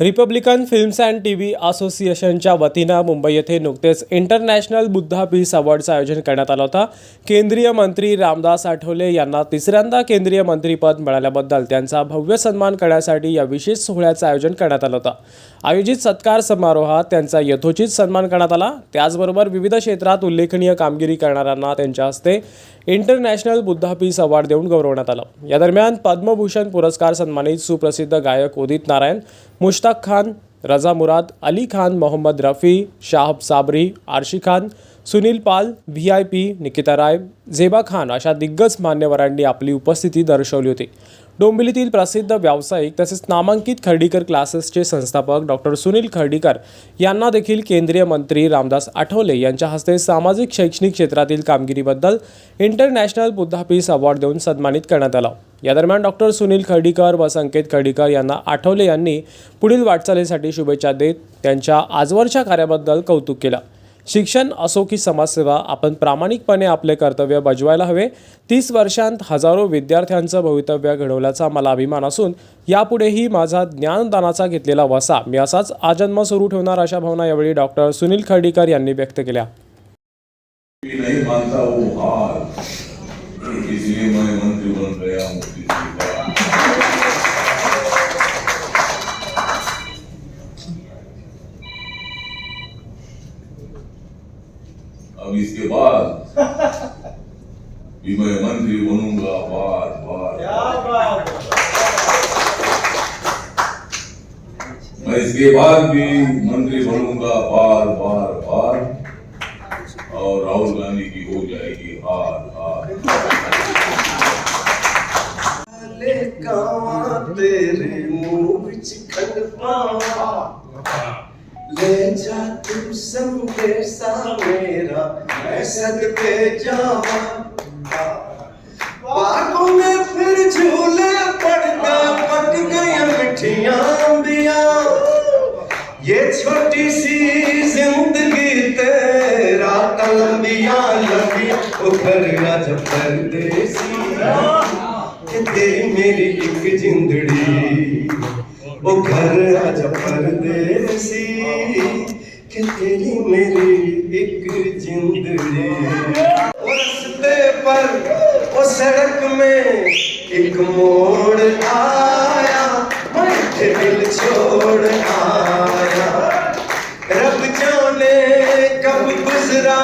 Republican Films and T V असोसिएशनच्या वतीनं मुंबई येथे नुकतेच इंटरनॅशनल बुद्धा पीस अवॉर्डचं आयोजन करण्यात आलं होतं. केंद्रीय मंत्री रामदास आठवले यांना तिसऱ्यांदा केंद्रीय मंत्रीपद मिळाल्याबद्दल त्यांचा भव्य सन्मान करण्यासाठी या विशेष सोहळ्याचं आयोजन करण्यात आलं होतं. आयोजित सत्कार समारोहात त्यांचा यथोचित सन्मान करण्यात आला. त्याचबरोबर विविध क्षेत्रात उल्लेखनीय कामगिरी करणाऱ्यांना त्यांच्या हस्ते इंटरनॅशनल बुद्धा पीस अवॉर्ड देऊन गौरवण्यात आलं. या दरम्यान पद्मभूषण पुरस्कार सन्मानित सुप्रसिद्ध गायक उदित Narayan Mushtaq Khan Raza Murad Ali Khan Mohammad Rafi Shahab Sabri Arshi Khan Sunil Pal V I P Nikita Rai Zeba Khan अशा दिग्गज मान्यवरांनी आपली उपस्थिती दर्शवली होती. डोंबिवलीतील प्रसिद्ध व्यावसायिक तसेच नामांकित खर्डीकर क्लासेसचे संस्थापक डॉक्टर सुनील खर्डीकर यांना देखील केंद्रीय मंत्री रामदास आठवले यांच्या हस्ते सामाजिक शैक्षणिक क्षेत्रातील कामगिरीबद्दल इंटरनॅशनल बुद्धा पीस अवॉर्ड देऊन सन्मानित करण्यात आला. या दरम्यान डॉक्टर सुनील खर्डीकर व संकेत खर्डीकर यांना आठवले यांनी पुढील वाटचालीसाठी शुभेच्छा देत त्यांच्या आजवरच्या कार्याबद्दल कौतुक केलं. शिक्षण असो की समाजसेवा आपण प्रामाणिकपणे आपले कर्तव्य बजवायला हवे. तीस वर्षांत हजारो विद्यार्थ्यांचं भवितव्य घडवल्याचा मला अभिमान असून यापुढेही माझा ज्ञानदानाचा घेतलेला वसा मी असाच आजन्म सुरू ठेवणार अशा भावना यावेळी डॉक्टर सुनील खर्डीकर यांनी व्यक्त केल्या. नहीं मानता वो हार. इसलिए मैं मंत्री बन गया हूँ अब इसके बाद भी मैं मंत्री बनूँगा बार बार मैं इसके बाद भी मंत्री बनूँगा बार बार बार। और राहुल गांधी की हो जाएगी हार हार। तेरे मुँह विच खंड पावा ले जा तू संदेशा मेरा मैं सदके जावा। बागों में फिर झूले पड़ता पक गई मिठियाँ अंबिया ये छोटी सी ज़िंदगी तेरा लंबिया लंबी उखर राज परदेसी तेरी मेरी एक जिंदड़ी। ਉਹ ਘਰ ਅਜ ਪਰਦੇ ਸੀ ਕਿ ਤੇਰੀ ਮੇਰੀ ਇੱਕ ਜਿੰਦੜੀ ਉਹ ਰਸਤੇ ਪਰ, ਉਹ ਸੜਕ ਮੇ ਇੱਕ ਮੋੜ ਆਇਆ ਮੈਂ ਤੇ ਦਿਲ ਛੋੜ ਆਇਆ। ਰੱਬ ਜਾਣੇ ਕਬ ਗੁਜ਼ਰਾ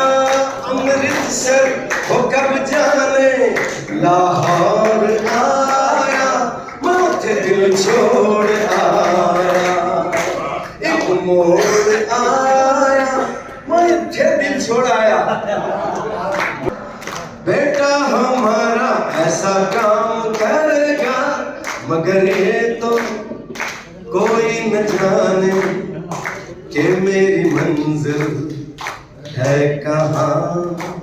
ਅੰਮ੍ਰਿਤਸਰ ਹੋ ਕਬ ਜਾਣੇ ਲਾਹੌਰ। दिल छोड़ आया। एक मोड़ आया। माथे दिल छोड़ आया। बेटा हमारा ऐसा काम करेगा मगर ये तो कोई न जाने कि मेरी मंजिल है कहाँ।